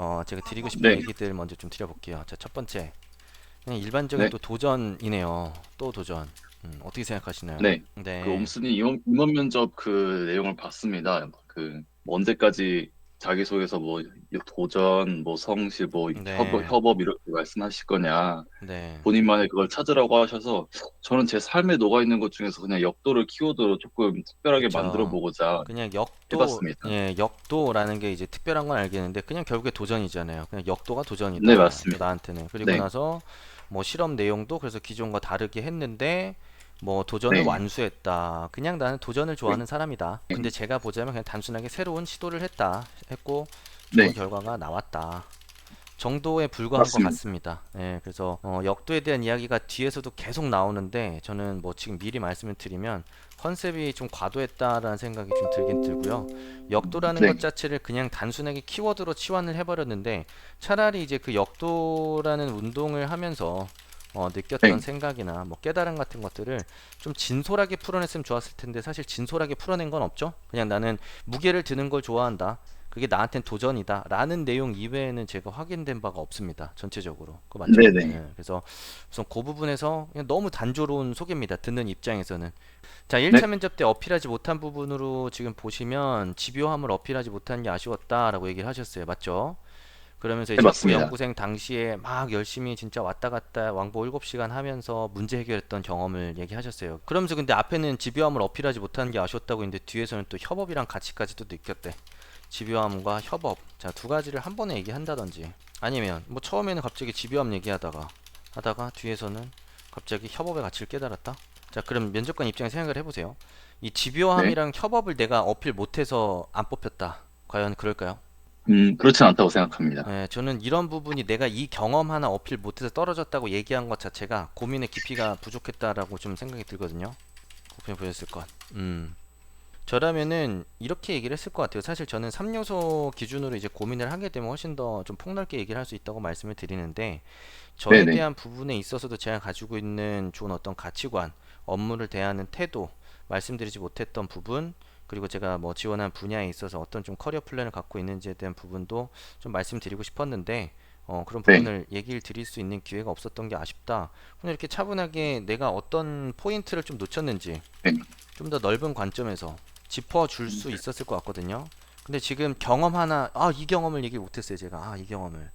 어 제가 드리고 싶은 네. 얘기들 먼저 좀 드려볼게요. 자 첫 번째 그냥 일반적인 네. 또 도전이네요. 또 도전. 음, 어떻게 생각하시나요? 네. 네. 그 옴스님 임원, 임원 면접 그 내용을 봤습니다. 그 언제까지 자기소개서 뭐 도전, 뭐 성실, 뭐 네. 협업, 협업 이렇게 말씀하실 거냐. 네. 본인만의 그걸 찾으라고 하셔서 저는 제 삶에 녹아 있는 것 중에서 그냥 역도를 키워드로 조금 특별하게. 만들어 보고자 그냥 역도 해봤습니다. 예, 역도라는 게 이제 특별한 건 알겠는데 그냥 결국에 도전이잖아요. 그냥 역도가 도전이다. 네, 맞습니다. 나한테는. 그리고 네. 나서 뭐 실험 내용도 그래서 기존과 다르게 했는데 뭐 도전을 네. 완수했다. 그냥 나는 도전을 좋아하는 사람이다. 네. 근데 제가 보자면 그냥 단순하게 새로운 시도를 했다. 했고 좋은 네. 결과가 나왔다. 정도에 불과한 것 맞습니다. 같습니다. 예, 그래서 어, 역도에 대한 이야기가 뒤에서도 계속 나오는데 저는 뭐 지금 미리 말씀을 드리면 컨셉이 좀 과도했다라는 생각이 좀 들긴 들고요. 역도라는 네. 것 자체를 그냥 단순하게 키워드로 치환을 해버렸는데 차라리 이제 그 역도라는 운동을 하면서 어, 느꼈던 네. 생각이나 뭐 깨달음 같은 것들을 좀 진솔하게 풀어냈으면 좋았을 텐데 사실 진솔하게 풀어낸 건 없죠. 그냥 나는 무게를 드는 걸 좋아한다. 그게 나한텐 도전이다. 라는 내용 이외에는 제가 확인된 바가 없습니다. 전체적으로. 그거 맞죠? 네네. 예, 그래서 우선 그 부분에서 그냥 너무 단조로운 소개입니다. 듣는 입장에서는. 자, 1차 네. 면접 때 어필하지 못한 부분으로 지금 보시면 집요함을 어필하지 못한 게 아쉬웠다라고 얘기를 하셨어요. 맞죠? 그러면서 네, 이제 맞습니다. 연구생 당시에 막 열심히 진짜 왔다 갔다 왕복 7시간 하면서 문제 해결했던 경험을 얘기하셨어요. 그러면서 근데 앞에는 집요함을 어필하지 못한 게 아쉬웠다고 했는데 뒤에서는 또 협업이랑 가치까지도 느꼈대. 집요함과 협업. 자, 두 가지를 한 번에 얘기한다든지 아니면 뭐 처음에는 갑자기 집요함 얘기하다가 하다가 뒤에서는 갑자기 협업의 가치를 깨달았다. 자, 그럼 면접관 입장에 생각을 해 보세요. 이 집요함이랑 협업을 내가 어필 못해서 안 뽑혔다. 과연 그럴까요? 음, 그렇진 않다고 생각합니다. 네, 저는 이런 부분이 내가 이 경험 하나 어필 못해서 떨어졌다고 얘기한 것 자체가 고민의 깊이가 부족했다라고 좀 생각이 들거든요. 고민이 보였을 것. 음. 저라면은 이렇게 얘기를 했을 것 같아요. 사실 저는 3요소 기준으로 이제 고민을 하게 되면 훨씬 더 좀 폭넓게 얘기를 할 수 있다고 말씀을 드리는데 저에 네네. 대한 부분에 있어서도 제가 가지고 있는 좋은 어떤 가치관, 업무를 대하는 태도, 말씀드리지 못했던 부분, 그리고 제가 뭐 지원한 분야에 있어서 어떤 좀 커리어 플랜을 갖고 있는지에 대한 부분도 좀 말씀드리고 싶었는데 어, 그런 네. 부분을 얘기를 드릴 수 있는 기회가 없었던 게 아쉽다. 오늘 이렇게 차분하게 내가 어떤 포인트를 좀 놓쳤는지 네. 좀더 넓은 관점에서 짚어줄 수 있었을 것 같거든요. 근데 지금 경험 하나, 아, 이 경험을 얘기 못했어요, 제가. 아, 이 경험을.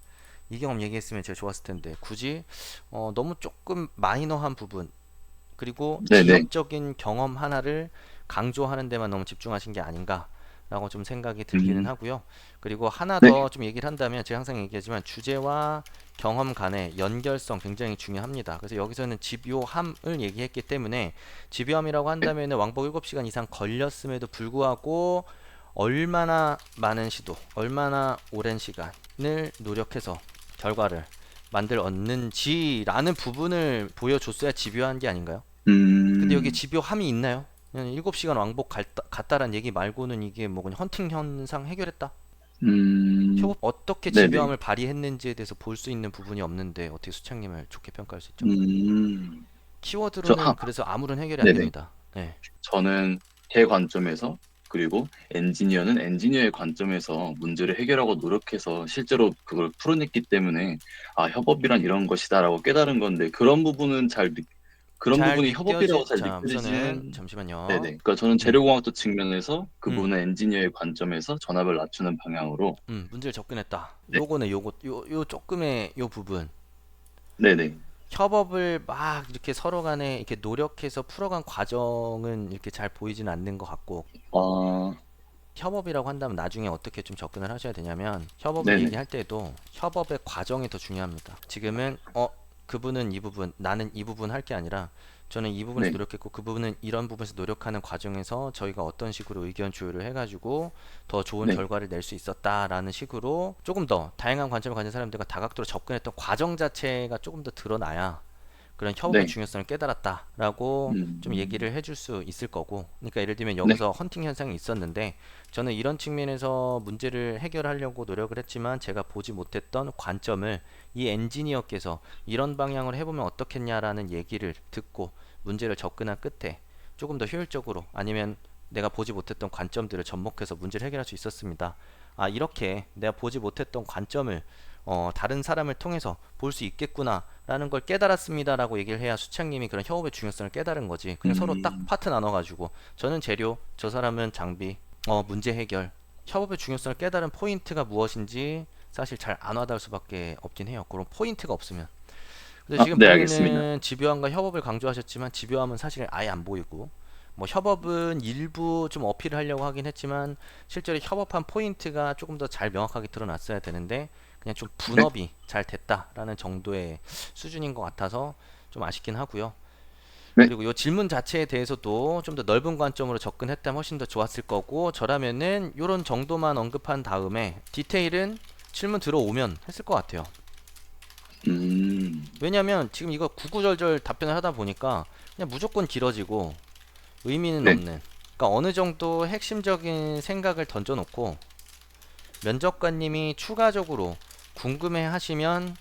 이 경험 얘기했으면 제가 좋았을 텐데, 굳이, 어, 너무 조금 마이너한 부분, 그리고 네네. 지역적인 경험 하나를 강조하는 데만 너무 집중하신 게 아닌가 라고 좀 생각이 들기는 음. 하고요. 그리고 하나 네. 더좀 얘기를 한다면 제가 항상 얘기하지만 주제와 경험 간의 연결성 굉장히 중요합니다. 그래서 여기서는 집요함을 얘기했기 때문에 집요함이라고 한다면은 왕복 7시간 이상 걸렸음에도 불구하고 얼마나 많은 시도, 얼마나 오랜 시간을 노력해서 결과를 만들 얻는지라는 부분을 보여줬어야 집요한 게 아닌가요? 음, 근데 여기 집요함이 있나요? 그냥 7시간 왕복 갔다, 갔다란 얘기 말고는 이게 뭐 그냥 헌팅 현상 해결했다? 음, 협업 어떻게. 집요함을 발휘했는지에 대해서 볼 수 있는 부분이 없는데 어떻게 수창님을 좋게 평가할 수 있죠? 음, 키워드로는 저 하- 그래서 아무런 해결이 안 네네. 됩니다. 네. 저는 제 관점에서 그리고 엔지니어는 엔지니어의 관점에서 문제를 해결하고 노력해서 실제로 그걸 풀어냈기 때문에 아 협업이란 이런 것이다라고 깨달은 건데 그런 부분은 잘 느- 그런 잘 부분이 협업이라고 잘 우선은 느껴지지는 잠시만요. 네네. 그러니까 저는 재료공학적 측면에서 그 음. 엔지니어의 관점에서 전압을 낮추는 방향으로 음, 문제를 접근했다. 네. 요거는 요거 요, 요 조금의 요 부분. 네네. 협업을 막 이렇게 서로 간에 이렇게 노력해서 풀어간 과정은 이렇게 잘 보이지는 않는 것 같고 아 협업이라고 한다면 나중에 어떻게 좀 접근을 하셔야 되냐면 협업을 네네. 얘기할 때도 협업의 과정이 더 중요합니다. 지금은 어 그분은 이 부분 나는 이 부분 할 게 아니라 저는 이 부분에서 네. 노력했고 그 부분은 이런 부분에서 노력하는 과정에서 저희가 어떤 식으로 의견 조율을 해가지고 더 좋은 네. 결과를 낼 수 있었다라는 식으로 조금 더 다양한 관점을 가진 사람들과 다각도로 접근했던 과정 자체가 조금 더 드러나야 그런 협업의 네. 중요성을 깨달았다라고 음. 좀 얘기를 해줄 수 있을 거고 그러니까 예를 들면 여기서 헌팅 현상이 있었는데 저는 이런 측면에서 문제를 해결하려고 노력을 했지만 제가 보지 못했던 관점을 이 엔지니어께서 이런 방향으로 해보면 어떻겠냐라는 얘기를 듣고 문제를 접근한 끝에 조금 더 효율적으로 아니면 내가 보지 못했던 관점들을 접목해서 문제를 해결할 수 있었습니다. 아 이렇게 내가 보지 못했던 관점을 어, 다른 사람을 통해서 볼 수 있겠구나 라는 걸 깨달았습니다 라고 얘기를 해야 수창님이 그런 협업의 중요성을 깨달은 거지. 그냥 서로 음. 딱 파트 나눠가지고 저는 재료, 저 사람은 장비, 어, 문제 해결, 협업의 중요성을 깨달은 포인트가 무엇인지 사실 잘 안 와닿을 수밖에 없긴 해요. 그런 포인트가 없으면. 근데 아, 지금 네, 본인은 알겠습니다. 집요함과 협업을 강조하셨지만 집요함은 사실 아예 안 보이고 뭐 협업은 일부 좀 어필을 하려고 하긴 했지만 실제로 협업한 포인트가 조금 더 잘 명확하게 드러났어야 되는데 그냥 좀 분업이 잘 됐다라는 정도의 수준인 것 같아서 좀 아쉽긴 하고요. 네. 그리고 이 질문 자체에 대해서도 좀 더 넓은 관점으로 접근했다면 훨씬 더 좋았을 거고 저라면은 이런 정도만 언급한 다음에 디테일은 질문 들어오면 했을 것 같아요. 음, 왜냐면 지금 이거 구구절절 답변을 하다 보니까 그냥 무조건 길어지고 의미는 네. 없는 그러니까 어느 정도 핵심적인 생각을 던져놓고 면접관님이 추가적으로 궁금해 하시면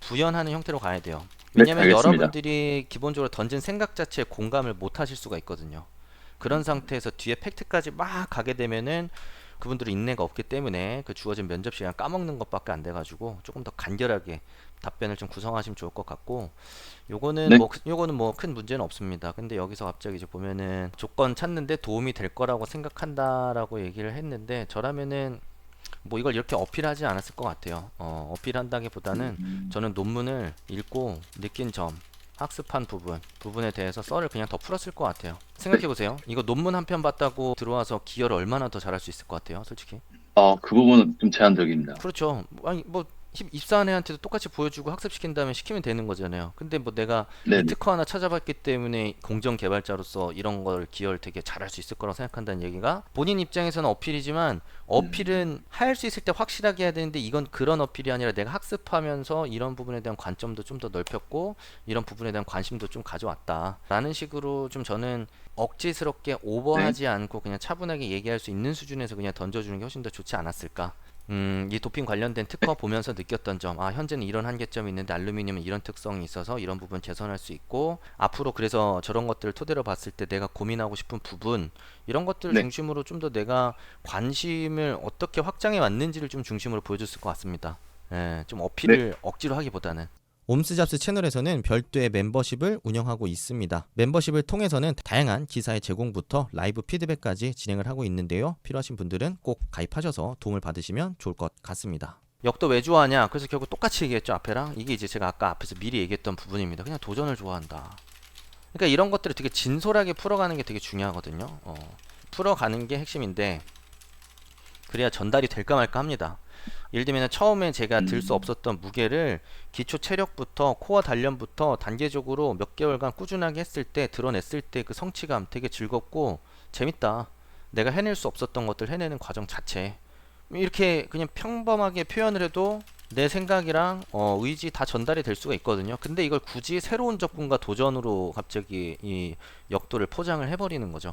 부연하는 형태로 가야 돼요 네, 왜냐면 알겠습니다. 여러분들이 기본적으로 던진 생각 자체에 공감을 못 하실 수가 있거든요 그런 상태에서 뒤에 팩트까지 막 가게 되면은 그분들은 인내가 없기 때문에 그 주어진 면접 시간 까먹는 것밖에 안 돼가지고 조금 더 간결하게 답변을 좀 구성하시면 좋을 것 같고 요거는 네. 뭐 크- 요거는 뭐 큰 문제는 없습니다. 근데 여기서 갑자기 이제 보면은 조건 찾는데 도움이 될 거라고 생각한다라고 얘기를 했는데 저라면은 뭐 이걸 이렇게 어필하지 않았을 것 같아요. 어, 어필한다기보다는 음, 저는 논문을 읽고 느낀 점, 학습한 부분, 부분에 대해서 썰을 그냥 더 풀었을 것 같아요. 생각해 보세요. 이거 논문 한 편 봤다고 들어와서 기여를 얼마나 더 잘할 수 있을 것 같아요, 솔직히. 아, 그 부분은 좀 제한적입니다. 그렇죠. 아니 뭐 입- 입사한 애한테도 똑같이 보여주고 학습시킨 다음에 시키면 되는 거잖아요. 근데 뭐 내가 이 네네. 특허 하나 찾아봤기 때문에 공정 개발자로서 이런 걸 기여를 되게 잘할 수 있을 거라고 생각한다는 얘기가 본인 입장에서는 어필이지만 어필은 할수 있을 때 확실하게 해야 되는데 이건 그런 어필이 아니라 내가 학습하면서 이런 부분에 대한 관점도 좀 더 넓혔고 이런 부분에 대한 관심도 좀 가져왔다라는 식으로 좀 저는 억지스럽게 오버하지 않고 그냥 차분하게 얘기할 수 있는 수준에서 그냥 던져주는 게 훨씬 더 좋지 않았을까. 음, 이 도핑 관련된 특허 보면서 느꼈던 점, 아, 현재는 이런 한계점이 있는데 알루미늄은 이런 특성이 있어서 이런 부분 개선할 수 있고, 앞으로 그래서 저런 것들을 토대로 봤을 때 내가 고민하고 싶은 부분, 이런 것들을 네. 중심으로 좀 더 내가 관심을 어떻게 확장해 왔는지를 좀 중심으로 보여줬을 것 같습니다. 예, 좀 어필을 억지로 하기보다는. 옴스잡스 채널에서는 별도의 멤버십을 운영하고 있습니다. 멤버십을 통해서는 다양한 기사의 제공부터 라이브 피드백까지 진행을 하고 있는데요. 필요하신 분들은 꼭 가입하셔서 도움을 받으시면 좋을 것 같습니다. 역도 왜 좋아하냐? 그래서 결국 똑같이 얘기했죠 앞에랑 이게 이제 제가 아까 앞에서 미리 얘기했던 부분입니다. 그냥 도전을 좋아한다. 그러니까 이런 것들을 되게 진솔하게 풀어가는 게 되게 중요하거든요. 어, 풀어가는 게 핵심인데 그래야 전달이 될까 말까 합니다. 예를 들면 처음에 제가 들수 음. 없었던 무게를 기초 체력부터 코어 단련부터 단계적으로 몇 개월간 꾸준하게 했을 때 드러냈을 때 그 성취감 되게 즐겁고 재밌다. 내가 해낼 수 없었던 것들 해내는 과정 자체. 이렇게 그냥 평범하게 표현을 해도 내 생각이랑 어, 의지 다 전달이 될 수가 있거든요. 근데 이걸 굳이 새로운 접근과 도전으로 갑자기 이 역도를 포장을 해버리는 거죠.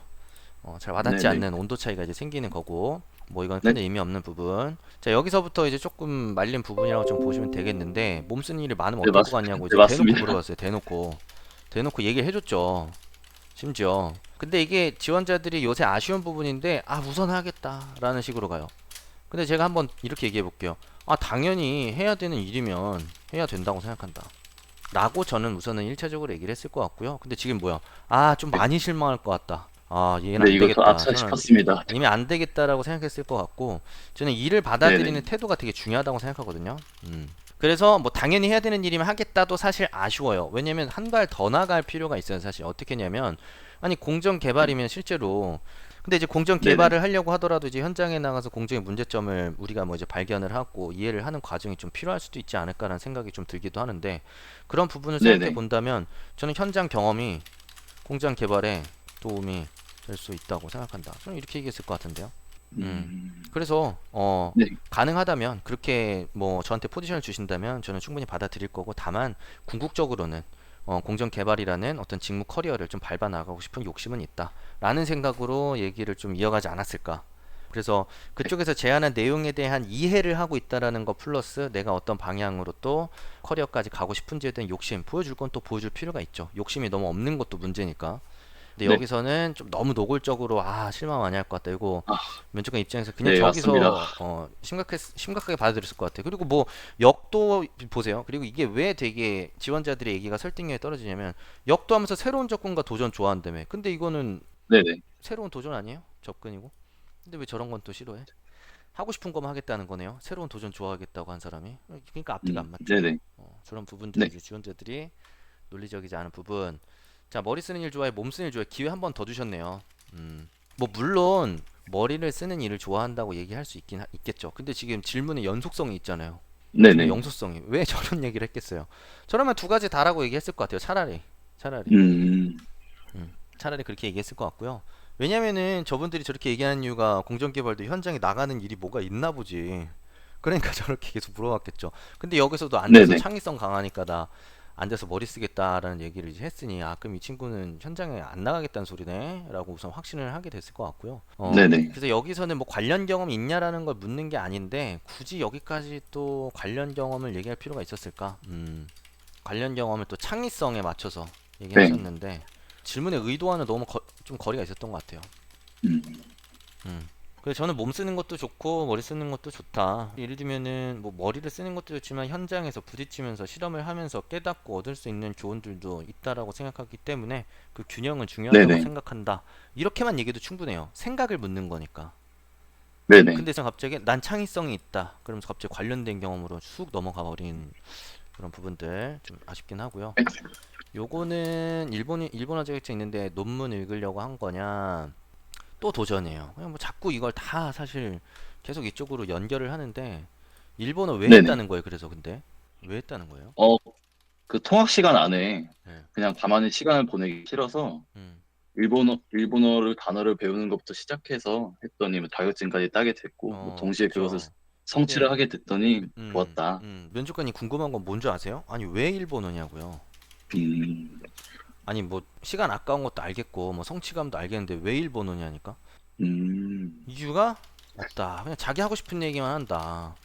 어, 잘 와닿지 네네. 않는 온도 차이가 이제 생기는 거고 뭐 이건 네. 전혀 의미 없는 부분. 자 여기서부터 이제 조금 말린 부분이라고 좀 보시면 되겠는데 몸 쓰는 일이 많으면 네, 어떨 것. 같냐고 네, 이제 대놓고 맞습니다. 물어봤어요. 대놓고 대놓고 얘기를 해줬죠. 심지어 근데 이게 지원자들이 요새 아쉬운 부분인데 아 우선 하겠다라는 식으로 가요. 근데 제가 한번 이렇게 얘기해 볼게요. 아 당연히 해야 되는 일이면 해야 된다고 생각한다. 라고 저는 우선은 1차적으로 얘기를 했을 것 같고요. 근데 지금 뭐야? 아 좀 많이 실망할 것 같다. 아 얘는 네, 안저 되겠다. 아차 저는 싶었습니다. 이미 안 되겠다라고 생각했을 것 같고 저는 일을 받아들이는 네네. 태도가 되게 중요하다고 생각하거든요. 음. 그래서 뭐 당연히 해야 되는 일이면 하겠다도 사실 아쉬워요. 왜냐면 한 발 더 나갈 필요가 있어요. 사실 어떻게 했냐면 아니 공정 개발이면 실제로 근데 이제 공정 네네. 개발을 하려고 하더라도 이제 현장에 나가서 공정의 문제점을 우리가 뭐 이제 발견을 하고 이해를 하는 과정이 좀 필요할 수도 있지 않을까라는 생각이 좀 들기도 하는데 그런 부분을 네네. 생각해 본다면 저는 현장 경험이 공장 개발에 도움이 될 수 있다고 생각한다. 저는 이렇게 얘기했을 것 같은데요. 음, 그래서 어 네. 가능하다면 그렇게 뭐 저한테 포지션을 주신다면 저는 충분히 받아들일 거고 다만 궁극적으로는 어 공정 개발이라는 어떤 직무 커리어를 좀 밟아 나가고 싶은 욕심은 있다라는 생각으로 얘기를 좀 이어가지 않았을까. 그래서 그쪽에서 제안한 내용에 대한 이해를 하고 있다라는 거 플러스 내가 어떤 방향으로 또 커리어까지 가고 싶은지에 대한 욕심 보여줄 건 또 보여줄 필요가 있죠. 욕심이 너무 없는 것도 문제니까. 근데 네. 여기서는 좀 너무 노골적으로 아 실망 많이 할 것 같다. 이거 아. 면접관 입장에서 그냥 네, 저기서 맞습니다. 어, 심각해 심각하게 받아들였을 것 같아요. 그리고 뭐 역도 보세요. 그리고 이게 왜 되게 지원자들의 얘기가 설득력이 떨어지냐면 역도 하면서 새로운 접근과 도전 좋아한다며. 근데 이거는 네네. 새로운 도전 아니에요? 접근이고. 근데 왜 저런 건 또 싫어해? 하고 싶은 거만 하겠다는 거네요. 새로운 도전 좋아하겠다고 한 사람이. 그러니까 앞뒤가 안 음, 맞죠. 네네. 어, 저런 부분들이 네. 지원자들이 논리적이지 않은 부분. 자, 머리 쓰는 일 좋아해, 몸 쓰는 일 좋아해. 기회 한 번 더 주셨네요. 음. 뭐 물론 머리를 쓰는 일을 좋아한다고 얘기할 수 있긴 하- 있겠죠. 근데 지금 질문에 연속성이 있잖아요. 네네. 영수성이 왜 저런 얘기를 했겠어요? 저라면 두 가지 다라고 얘기했을 것 같아요. 차라리. 차라리. 음, 차라리 그렇게 얘기했을 것 같고요. 왜냐면은 저분들이 저렇게 얘기하는 이유가 공정개발도 현장에 나가는 일이 뭐가 있나 보지. 그러니까 저렇게 계속 물어봤겠죠. 근데 여기서도 앉아서 네네. 창의성 강하니까 나 앉아서 머리 쓰겠다라는 얘기를 이제 했으니 아 그럼 이 친구는 현장에 안 나가겠다는 소리네 라고 우선 확신을 하게 됐을 것 같고요. 어, 네네. 그래서 여기서는 뭐 관련 경험이 있냐라는 걸 묻는 게 아닌데 굳이 여기까지 또 관련 경험을 얘기할 필요가 있었을까? 음, 관련 경험을 또 창의성에 맞춰서 얘기하셨는데 질문의 의도와는 너무 거- 좀 거리가 있었던 것 같아요. 음, 음. 그래서 저는 몸 쓰는 것도 좋고 머리 쓰는 것도 좋다. 예를 들면은 뭐 머리를 쓰는 것도 좋지만 현장에서 부딪히면서 실험을 하면서 깨닫고 얻을 수 있는 교훈들도 있다라고 생각하기 때문에 그 균형은 중요하다고 네네. 생각한다. 이렇게만 얘기해도 충분해요. 생각을 묻는 거니까. 네네. 근데 갑자기 난 창의성이 있다. 그러면서 갑자기 관련된 경험으로 쑥 넘어가 버린 그런 부분들 좀 아쉽긴 하고요. 요거는 일본이 일본어 자격증 있는데 논문 읽으려고 한 거냐? 또 도전이에요. 그냥 뭐 자꾸 이걸 다 사실 계속 이쪽으로 연결을 하는데 일본어 왜 네네. 했다는 거예요? 그래서 근데 왜 했다는 거예요? 어, 그 통학 시간 안에 네. 그냥 가만히 시간을 보내기 싫어서 음. 일본어, 일본어를 단어를 배우는 것부터 시작해서 했더니 뭐 자격증까지 따게 됐고, 뭐 어, 동시에 그쵸. 그것을 성취를 네. 하게 됐더니 음, 좋았다. 음. 면접관이 궁금한 건 뭔지 아세요? 아니 왜 일본어냐고요? 음, 아니 뭐 시간 아까운 것도 알겠고 뭐 성취감도 알겠는데 왜 일본어냐니까? 음, 이유가 없다. 그냥 자기 하고 싶은 얘기만 한다.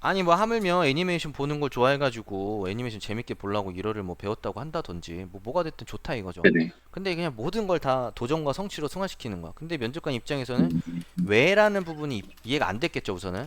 아니 뭐 하물며 애니메이션 보는 걸 좋아해가지고 애니메이션 재밌게 보려고 일어를 뭐 배웠다고 한다든지 뭐 뭐가 됐든 좋다 이거죠. 네네. 근데 그냥 모든 걸 다 도전과 성취로 승화시키는 거야. 근데 면접관 입장에서는 음, 왜라는 부분이 이해가 안 됐겠죠 우선은.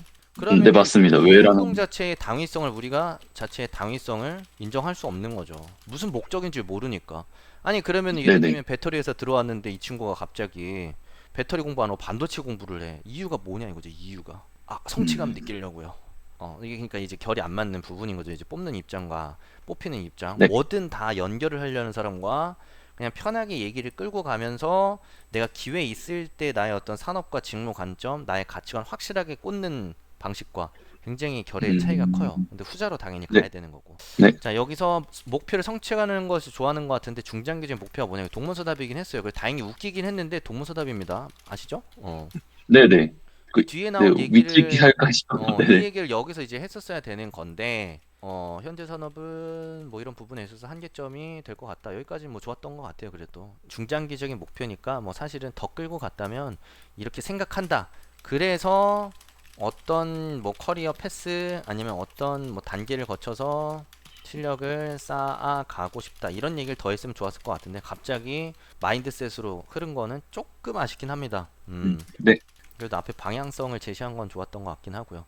네, 맞습니다. 왜라는 행동 자체의 당위성을 우리가 자체의 당위성을 인정할 수 없는 거죠. 무슨 목적인지 모르니까. 아니 그러면 예를 네네. 들면 배터리에서 들어왔는데 이 친구가 갑자기 배터리 공부 안 하고 반도체 공부를 해. 이유가 뭐냐 이거죠. 이유가. 아 성취감 음. 느끼려고요. 어 이게 그러니까 이제 결이 안 맞는 부분인 거죠. 이제 뽑는 입장과 뽑히는 입장. 네. 뭐든 다 연결을 하려는 사람과 그냥 편하게 얘기를 끌고 가면서 내가 기회 있을 때 나의 어떤 산업과 직무 관점, 나의 가치관 확실하게 꽂는 방식과 굉장히 결의 음. 차이가 커요. 근데 후자로 당연히 네. 가야 되는 거고. 네. 자 여기서 목표를 성취하는 것을 좋아하는 것 같은데 중장기적인 목표가 뭐냐? 동문서답이긴 했어요. 그래서 다행히 웃기긴 했는데 동문서답입니다. 아시죠? 어. 네네. 그, 뒤에 네, 나온 얘기를 위찍기 할까 싶어. 어, 이 네네. 얘기를 여기서 이제 했었어야 되는 건데 어, 현대 산업은 뭐 이런 부분에 있어서 한계점이 될 것 같다. 여기까지 뭐 좋았던 것 같아요. 그래도 중장기적인 목표니까 뭐 사실은 더 끌고 갔다면 이렇게 생각한다. 그래서 어떤 뭐 커리어 패스 아니면 어떤 뭐 단계를 거쳐서 실력을 쌓아 가고 싶다 이런 얘기를 더 했으면 좋았을 것 같은데 갑자기 마인드셋으로 흐른 거는 조금 아쉽긴 합니다. 음. 음, 네. 그래도 앞에 방향성을 제시한 건 좋았던 것 같긴 하고요.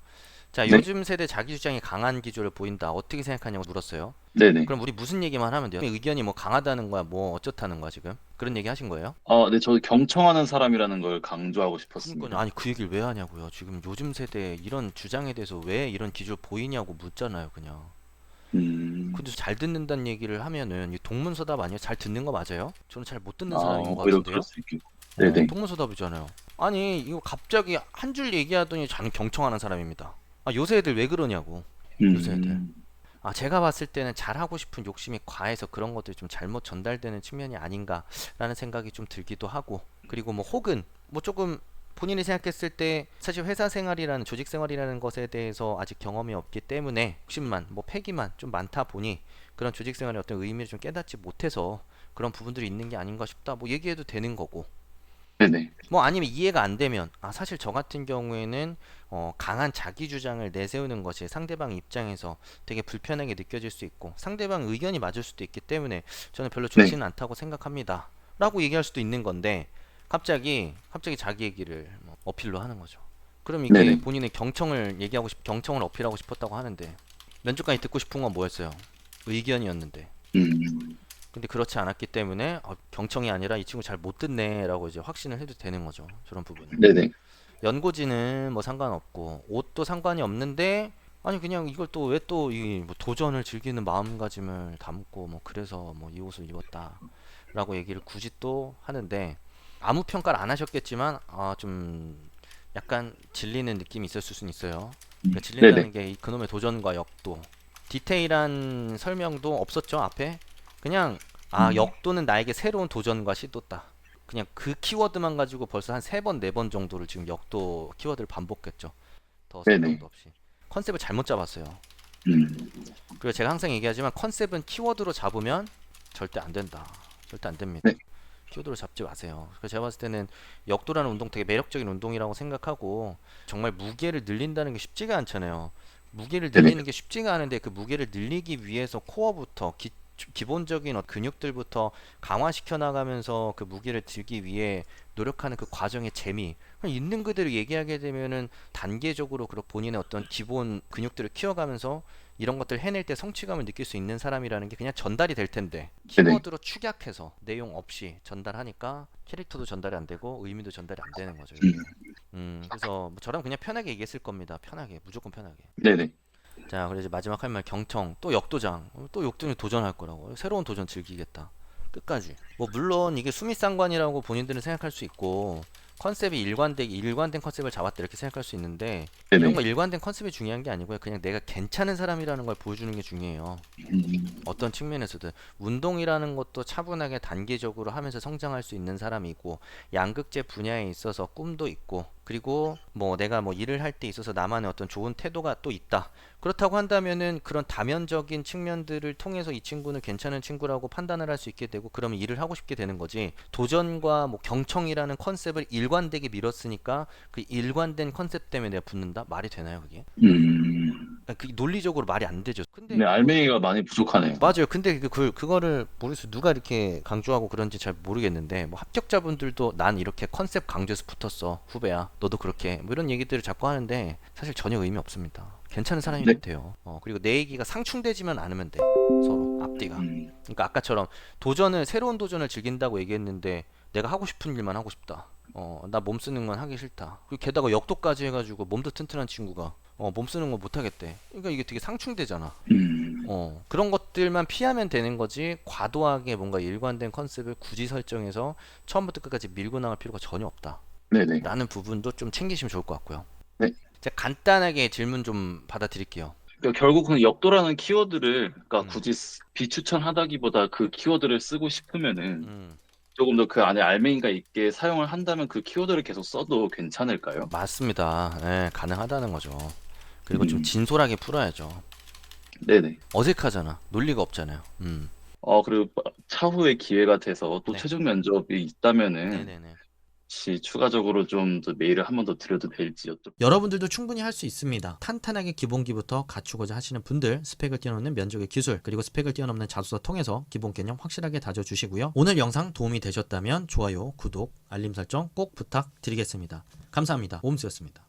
자, 네. 요즘 세대 자기 주장이 강한 기조를 보인다. 어떻게 생각하냐고 물었어요. 네네. 그럼 우리 무슨 얘기만 하면 돼요? 의견이 뭐 강하다는 거야, 뭐 어쩌다는 거야 지금? 그런 얘기 하신 거예요? 어, 네, 저도 경청하는 사람이라는 걸 강조하고 싶었습니다. 아니 그 얘기를 왜 하냐고요. 지금 요즘 세대 이런 주장에 대해서 왜 이런 기조를 보이냐고 묻잖아요, 그냥. 음, 근데 잘 듣는다는 얘기를 하면은 이 동문서답 아니에요? 잘 듣는 거 맞아요? 저는 잘 못 듣는 아, 사람인 것 오히려 같은데요. 수 있겠고. 어, 네네. 동문서답이잖아요. 아니 이거 갑자기 한 줄 얘기하더니 저는 경청하는 사람입니다. 아 요새 애들 왜 그러냐고. 요새 애들. 음, 아 제가 봤을 때는 잘하고 싶은 욕심이 과해서 그런 것들이 좀 잘못 전달되는 측면이 아닌가라는 생각이 좀 들기도 하고 그리고 뭐 혹은 뭐 조금 본인이 생각했을 때 사실 회사 생활이라는 조직 생활이라는 것에 대해서 아직 경험이 없기 때문에 욕심만 뭐 패기만 좀 많다 보니 그런 조직 생활의 어떤 의미를 좀 깨닫지 못해서 그런 부분들이 있는 게 아닌가 싶다 뭐 얘기해도 되는 거고 네네. 뭐 아니면 이해가 안 되면 아 사실 저 같은 경우에는 어, 강한 자기 주장을 내세우는 것이 상대방 입장에서 되게 불편하게 느껴질 수 있고 상대방 의견이 맞을 수도 있기 때문에 저는 별로 좋지는 않다고 생각합니다. 라고 얘기할 수도 있는 건데 갑자기 갑자기 자기 얘기를 뭐 어필로 하는 거죠. 그럼 이게 네네. 본인의 경청을 얘기하고 싶 경청을 어필하고 싶었다고 하는데 면접관이 듣고 싶은 건 뭐였어요? 의견이었는데 음, 근데 그렇지 않았기 때문에 어, 경청이 아니라 이 친구 잘 못 듣네라고 이제 확신을 해도 되는 거죠. 저런 부분은. 네네. 연고지는 뭐 상관없고 옷도 상관이 없는데 아니 그냥 이걸 또 왜 또 이 뭐 도전을 즐기는 마음가짐을 담고 뭐 그래서 뭐 이 옷을 입었다라고 얘기를 굳이 또 하는데 아무 평가를 안 하셨겠지만 아 좀 약간 질리는 느낌이 있었을 수는 있어요. 그러니까 질린다는 게이 그놈의 도전과 역도 디테일한 설명도 없었죠 앞에 그냥 아 음. 역도는 나에게 새로운 도전과 시도다. 그냥 그 키워드만 가지고 벌써 한 세 번 네 번 정도를 지금 역도 키워드를 반복했죠. 더 네네. 설명도 없이. 컨셉을 잘못 잡았어요. 음, 그리고 제가 항상 얘기하지만 컨셉은 키워드로 잡으면 절대 안 된다. 절대 안 됩니다. 네. 키워드로 잡지 마세요. 그래서 제가 봤을 때는 역도라는 운동 되게 매력적인 운동이라고 생각하고 정말 무게를 늘린다는 게 쉽지가 않잖아요. 무게를. 늘리는 게 쉽지가 않은데 그 무게를 늘리기 위해서 코어부터 기, 기본적인 어- 근육들부터 강화시켜 나가면서 그 무게를 들기 위해 노력하는 그 과정의 재미 있는 그대로 얘기하게 되면은 단계적으로 그렇 본인의 어떤 기본 근육들을 키워가면서 이런 것들 해낼 때 성취감을 느낄 수 있는 사람이라는 게 그냥 전달이 될 텐데. 키워드로 축약해서 내용 없이 전달하니까 캐릭터도 전달이 안 되고 의미도 전달이 안 되는 거죠. 음, 음, 그래서 뭐 저랑 그냥 편하게 얘기했을 겁니다. 편하게, 무조건 편하게. 네네. 자, 그래서 이제 마지막 할 말 경청, 또 역도장, 어, 또 역도는 도전할 거라고. 새로운 도전 즐기겠다. 끝까지. 뭐 물론 이게 수미상관이라고 본인들은 생각할 수 있고 컨셉이 일관되게 일관된 컨셉을 잡았다 이렇게 생각할 수 있는데 이런 네네. 거 일관된 컨셉이 중요한 게 아니고요. 그냥 내가 괜찮은 사람이라는 걸 보여주는 게 중요해요. 음, 어떤 측면에서든 운동이라는 것도 차분하게 단계적으로 하면서 성장할 수 있는 사람이고 양극재 분야에 있어서 꿈도 있고 그리고 뭐 내가 뭐 일을 할 때 있어서 나만의 어떤 좋은 태도가 또 있다. 그렇다고 한다면은 그런 다면적인 측면들을 통해서 이 친구는 괜찮은 친구라고 판단을 할 수 있게 되고 그러면 일을 하고 싶게 되는 거지. 도전과 뭐 경청이라는 컨셉을 일관되게 밀었으니까 그 일관된 컨셉 때문에 내가 붙는다? 말이 되나요 그게? 음, 그 논리적으로 말이 안 되죠 근데 네, 알맹이가 많이 부족하네요. 맞아요. 근데 그, 그 그거를 모르겠어 누가 이렇게 강조하고 그런지 잘 모르겠는데 뭐 합격자분들도 난 이렇게 컨셉 강조해서 붙었어 후배야. 너도 그렇게 뭐 이런 얘기들을 자꾸 하는데 사실 전혀 의미 없습니다. 괜찮은 사람이면 네. 돼요. 어, 그리고 내 얘기가 상충되지만 않으면 돼. 서로 앞뒤가. 음, 그러니까 아까처럼 도전을 새로운 도전을 즐긴다고 얘기했는데 내가 하고 싶은 일만 하고 싶다. 어, 나 몸 쓰는 건 하기 싫다. 그리고 게다가 역도까지 해가지고 몸도 튼튼한 친구가 어, 몸 쓰는 거못 하겠대. 그러니까 이게 되게 상충되잖아. 음, 어, 그런 것들만 피하면 되는 거지 과도하게 뭔가 일관된 컨셉을 굳이 설정해서 처음부터 끝까지 밀고 나갈 필요가 전혀 없다 네네. 라는 부분도 좀 챙기시면 좋을 것 같고요 네. 제가 간단하게 질문 좀 받아드릴게요 그러니까 결국은 역도라는 키워드를 그러니까 음. 굳이 쓰- 비추천하다기보다 그 키워드를 쓰고 싶으면은 음, 조금 더 그 안에 알맹이가 있게 사용을 한다면 그 키워드를 계속 써도 괜찮을까요? 맞습니다 예, 가능하다는 거죠 그리고 좀 음. 진솔하게 풀어야죠 네네. 어색하잖아 논리가 없잖아요 음. 어 그리고 차후에 기회가 돼서 또 네. 최종 면접이 있다면은 네네네 혹시 추가적으로 좀 더 메일을 한 번 더 드려도 될지 여쭤. 여러분들도 충분히 할 수 있습니다. 탄탄하게 기본기부터 갖추고자 하시는 분들 스펙을 뛰어넘는 면접의 기술 그리고 스펙을 뛰어넘는 자소서 통해서 기본 개념 확실하게 다져주시고요. 오늘 영상 도움이 되셨다면 좋아요, 구독, 알림 설정 꼭 부탁드리겠습니다. 감사합니다. 옴스였습니다.